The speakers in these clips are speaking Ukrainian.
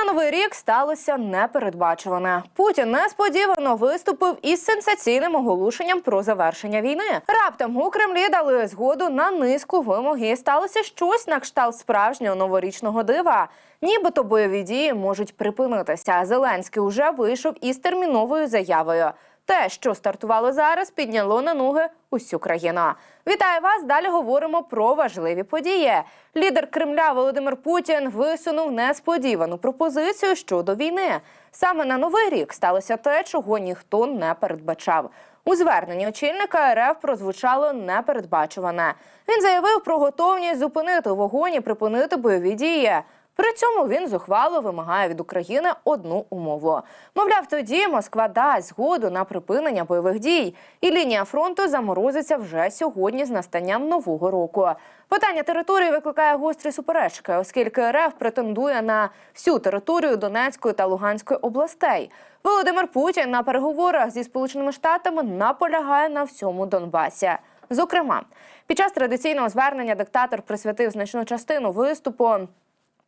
На новий рік сталося непередбачуване. Путін несподівано виступив із сенсаційним оголошенням про завершення війни. Раптом у Кремлі дали згоду на низку вимог і сталося щось на кшталт справжнього новорічного дива. Нібито бойові дії можуть припинитися. Зеленський уже вийшов із терміновою заявою. Те, що стартувало зараз, підняло на ноги усю країну. Вітаю вас! Далі говоримо про важливі події. Лідер Кремля Володимир Путін висунув несподівану пропозицію щодо війни. Саме на новий рік сталося те, чого ніхто не передбачав. У зверненні очільника РФ прозвучало непередбачуване. Він заявив про готовність зупинити вогонь і припинити бойові дії. При цьому він зухвало вимагає від України одну умову. Мовляв, тоді Москва дасть згоду на припинення бойових дій, і лінія фронту заморозиться вже сьогодні з настанням нового року. Питання території викликає гострі суперечки, оскільки РФ претендує на всю територію Донецької та Луганської областей. Володимир Путін на переговорах зі Сполученими Штатами наполягає на всьому Донбасі. Зокрема, під час традиційного звернення диктатор присвятив значну частину виступу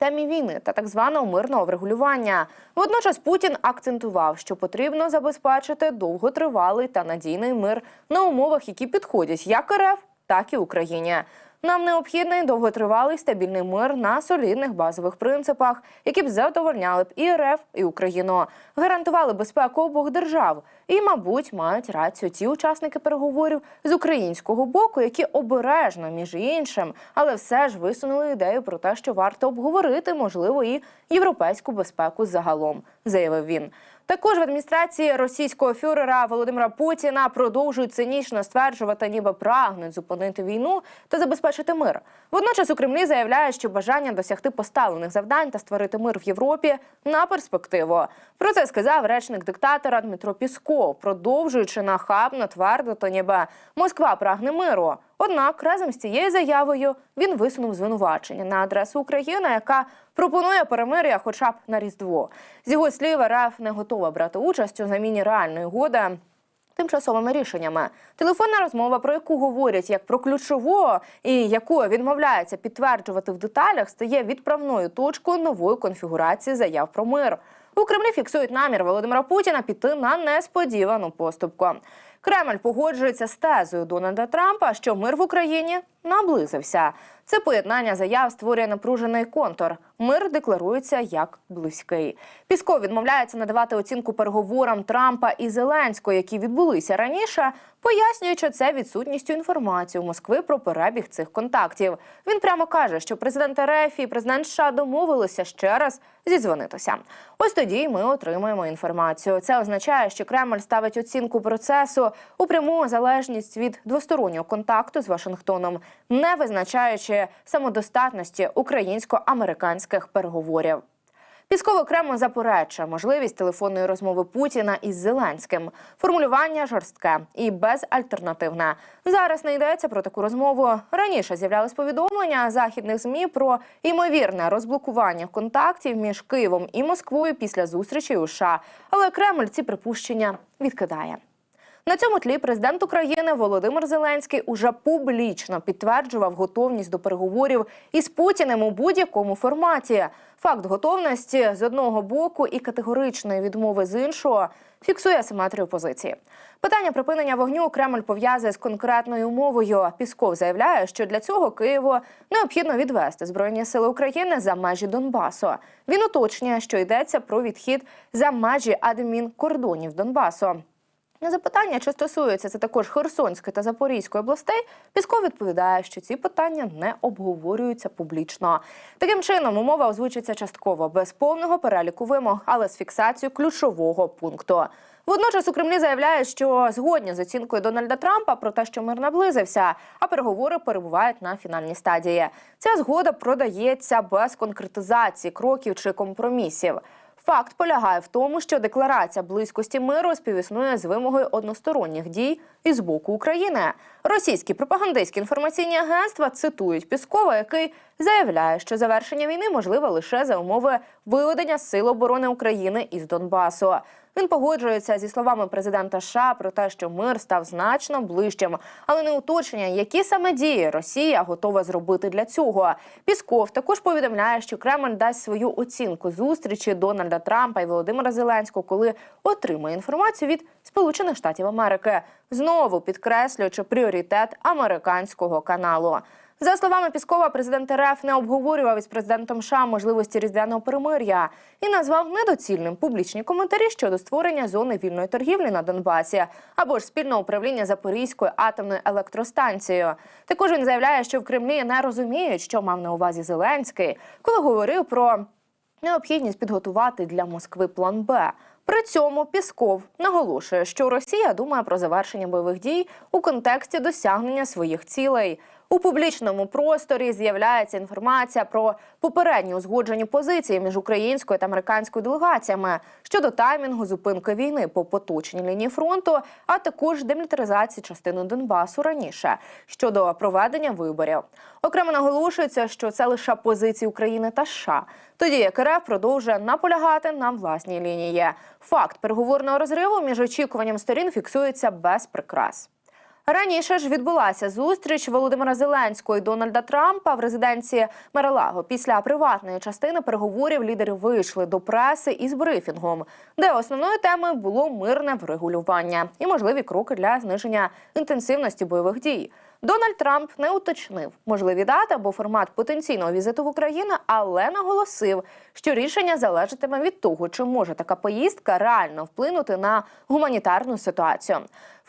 темі війни та так званого мирного врегулювання. Водночас Путін акцентував, що потрібно забезпечити довготривалий та надійний мир на умовах, які підходять як РФ, так і Україні. Нам необхідний довготривалий стабільний мир на солідних базових принципах, які б задовольняли б і РФ, і Україну, гарантували безпеку обох держав. І, мабуть, мають рацію ті учасники переговорів з українського боку, які обережно, між іншим, але все ж висунули ідею про те, що варто обговорити, можливо, і європейську безпеку загалом, заявив він. Також в адміністрації російського фюрера Володимира Путіна продовжують цинічно стверджувати, ніби прагнуть зупинити війну та забезпечити мир. Водночас у Кремлі заявляють, що бажання досягти поставлених завдань та створити мир в Європі на перспективу. Про це сказав речник диктатора Дмитро Продовжуючи нахабно твердити, ніби Москва прагне миру. Однак разом з цією заявою він висунув звинувачення на адресу України, яка пропонує перемир'я, хоча б на різдво. З його слів, РФ не готова брати участь у заміні реальної угоди. Тимчасовими рішеннями телефонна розмова, про яку говорять як про ключову і яку відмовляється підтверджувати в деталях, стає відправною точкою нової конфігурації заяв про мир. У Кремлі фіксують намір Володимира Путіна піти на несподівану поступку. Кремль погоджується з тезою Дональда Трампа, що мир в Україні наблизився. Це поєднання заяв створює напружений контур. Мир декларується як близький. Пісков відмовляється надавати оцінку переговорам Трампа і Зеленського, які відбулися раніше, пояснюючи це відсутністю інформації у Москви про перебіг цих контактів. Він прямо каже, що президент РФ і президент США домовилися ще раз зідзвонитися. Ось тоді ми отримаємо інформацію. Це означає, що Кремль ставить оцінку процесу у пряму залежність від двостороннього контакту з Вашингтоном, не визначаючи самодостатності українсько-американських переговорів. Пісков окремо заперечує можливість телефонної розмови Путіна із Зеленським. Формулювання жорстке і безальтернативне. Зараз не йдеться про таку розмову. Раніше з'являлись повідомлення західних змі про ймовірне розблокування контактів між Києвом і Москвою після зустрічі у США. Але Кремль ці припущення відкидає. На цьому тлі президент України Володимир Зеленський уже публічно підтверджував готовність до переговорів із Путіним у будь-якому форматі. Факт готовності з одного боку і категоричної відмови з іншого фіксує симетрію позиції. Питання припинення вогню Кремль пов'язує з конкретною умовою. Пісков заявляє, що для цього Києву необхідно відвести збройні сили України за межі Донбасу. Він уточнює, що йдеться про відхід за межі адмінкордонів Донбасу. На запитання, чи стосується це також Херсонської та Запорізької областей, Пісков відповідає, що ці питання не обговорюються публічно. Таким чином, умова озвучиться частково без повного переліку вимог, але з фіксацією ключового пункту. Водночас у Кремлі заявляють, що згодні з оцінкою Дональда Трампа про те, що мир наблизився, а переговори перебувають на фінальній стадії. Ця згода продається без конкретизації кроків чи компромісів. Факт полягає в тому, що декларація близькості миру співіснує з вимогою односторонніх дій із боку України. Російські пропагандистські інформаційні агентства цитують Піскова, який заявляє, що завершення війни можливе лише за умови виведення сил оборони України із Донбасу. Він погоджується зі словами президента США про те, що мир став значно ближчим, але не уточнення, які саме дії Росія готова зробити для цього. Пісков також повідомляє, що Кремль дасть свою оцінку зустрічі Дональда Трампа і Володимира Зеленського, коли отримає інформацію від Сполучених Штатів Америки, знову підкреслюючи пріоритет американського каналу. За словами Піскова, президент РФ не обговорював із президентом США можливості різдвяного перемир'я і назвав недоцільним публічні коментарі щодо створення зони вільної торгівлі на Донбасі або ж спільного управління Запорізькою атомною електростанцією. Також він заявляє, що в Кремлі не розуміють, що мав на увазі Зеленський, коли говорив про необхідність підготувати для Москви план Б. При цьому Пісков наголошує, що Росія думає про завершення бойових дій у контексті досягнення своїх цілей. У публічному просторі з'являється інформація про попередні узгоджені позиції між українською та американською делегаціями щодо таймінгу зупинки війни по поточній лінії фронту, а також демілітаризації частини Донбасу раніше щодо проведення виборів. Окремо наголошується, що це лише позиції України та США. Тоді як РФ продовжує наполягати на власній лінії. Факт переговорного розриву між очікуванням сторін фіксується без прикрас. Раніше ж відбулася зустріч Володимира Зеленського і Дональда Трампа в резиденції Мерелаго. Після приватної частини переговорів лідери вийшли до преси із брифінгом, де основною темою було мирне врегулювання і можливі кроки для зниження інтенсивності бойових дій. Дональд Трамп не уточнив можливі дати або формат потенційного візиту в Україну, але наголосив, що рішення залежатиме від того, чи може така поїздка реально вплинути на гуманітарну ситуацію.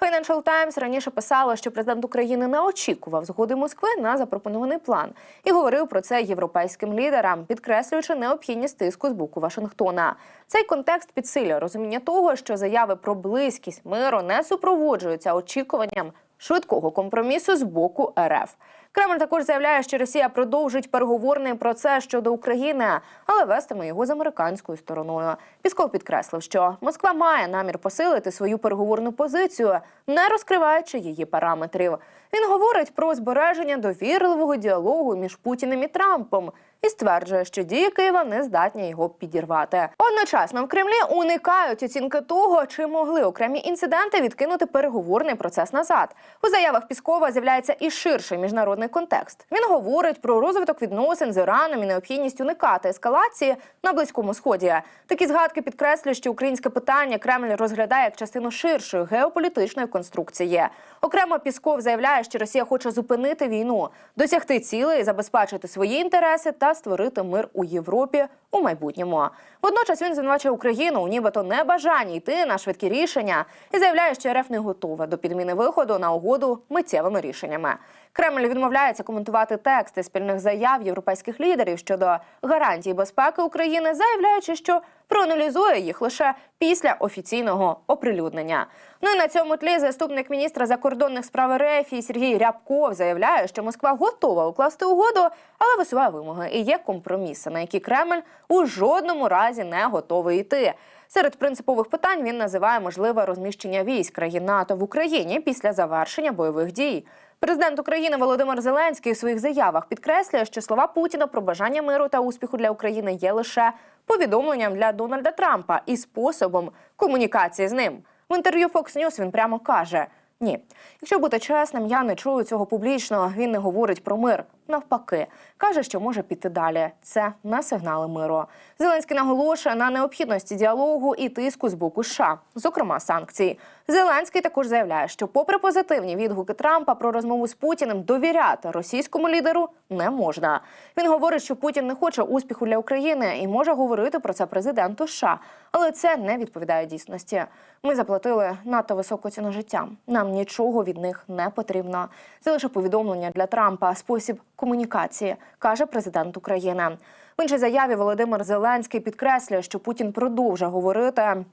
Financial Times раніше писало, що президент України не очікував згоди Москви на запропонований план і говорив про це європейським лідерам, підкреслюючи необхідність тиску з боку Вашингтона. Цей контекст підсилює розуміння того, що заяви про близькість миру не супроводжуються очікуванням швидкого компромісу з боку РФ. Кремль також заявляє, що Росія продовжить переговорний процес щодо України, але вестиме його з американською стороною. Пісков підкреслив, що Москва має намір посилити свою переговорну позицію, не розкриваючи її параметрів. Він говорить про збереження довірливого діалогу між Путіним і Трампом і стверджує, що дії Києва не здатні його підірвати. Одночасно в Кремлі уникають оцінки того, чи могли окремі інциденти відкинути переговорний процес назад. У заявах Піскова з'являється і ширший міжнародний контекст. Він говорить про розвиток відносин з Іраном і необхідність уникати ескалації на близькому сході. Такі згадки підкреслюють, що українське питання Кремль розглядає як частину ширшої геополітичної конструкції. Окремо Пісков заявляє, що Росія хоче зупинити війну, досягти цілей, забезпечити свої інтереси та створити мир у Європі у майбутньому. Водночас він звинувачує Україну у нібито небажанні йти на швидкі рішення і заявляє, що РФ не готова до підміни виходу на угоду миттєвими рішеннями. Кремль відмовляється коментувати тексти спільних заяв європейських лідерів щодо гарантій безпеки України, заявляючи, що проаналізує їх лише після офіційного оприлюднення. Ну і на цьому тлі заступник міністра закордонних справ РФ Сергій Рябков заявляє, що Москва готова укласти угоду, але висуває вимоги і є компроміси, на які Кремль у жодному разі не готовий йти. Серед принципових питань він називає можливе розміщення військ країн НАТО в Україні після завершення бойових дій. Президент України Володимир Зеленський у своїх заявах підкреслює, що слова Путіна про бажання миру та успіху для України є лише повідомленням для Дональда Трампа і способом комунікації з ним. В інтерв'ю Fox News він прямо каже: ні, якщо бути чесним, я не чую цього публічно. Він не говорить про мир. Навпаки, каже, що може піти далі. Це не сигнали миру. Зеленський наголошує на необхідності діалогу і тиску з боку США, зокрема санкцій. Зеленський також заявляє, що, попри позитивні відгуки Трампа про розмову з Путіним, довіряти російському лідеру не можна. Він говорить, що Путін не хоче успіху для України і може говорити про це президенту США, але це не відповідає дійсності. Ми заплатили надто високу ціну життя. Нам нічого від них не потрібно. Це лише повідомлення для Трампа, спосіб комунікації, каже президент України. В іншій заяві Володимир Зеленський підкреслює, що Путін продовжує говорити.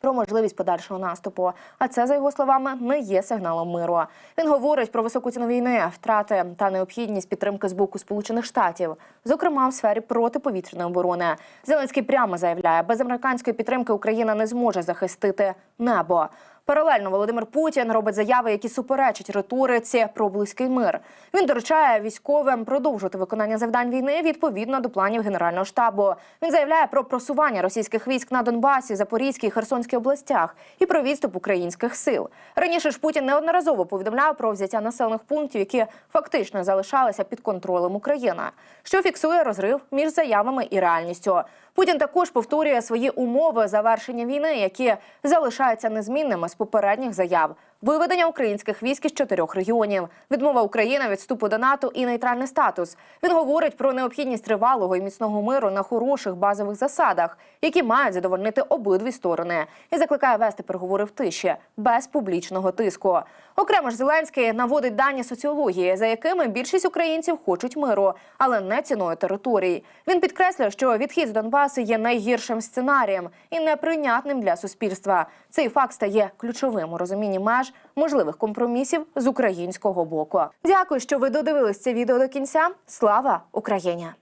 Про можливість подальшого наступу, а це за його словами не є сигналом миру. Він говорить про високу ціну війни, втрати та необхідність підтримки з боку Сполучених Штатів, зокрема в сфері протиповітряної оборони. Зеленський прямо заявляє, без американської підтримки Україна не зможе захистити небо. Паралельно Володимир Путін робить заяви, які суперечать риториці про близький мир. Він доручає військовим продовжувати виконання завдань війни відповідно до планів генерального штабу. Він заявляє про просування російських військ на Донбасі, Запорізькій і Херсонській областях і про відступ українських сил. Раніше ж Путін неодноразово повідомляв про взяття населених пунктів, які фактично залишалися під контролем України, що фіксує розрив між заявами і реальністю. Путін також повторює свої умови завершення війни, які залишаються незмінними з попередніх заяв. Виведення українських військ із чотирьох регіонів, відмова України від вступу до НАТО і нейтральний статус. Він говорить про необхідність тривалого і міцного миру на хороших базових засадах, які мають задовольнити обидві сторони, і закликає вести переговори в тиші без публічного тиску. Окремо ж Зеленський наводить дані соціології, за якими більшість українців хочуть миру, але не ціною територій. Він підкреслює, що відхід з Донбасу є найгіршим сценарієм і неприйнятним для суспільства. Цей факт стає ключовим у розумінні меж можливих компромісів з українського боку. Дякую, що ви додивились це відео до кінця. Слава Україні!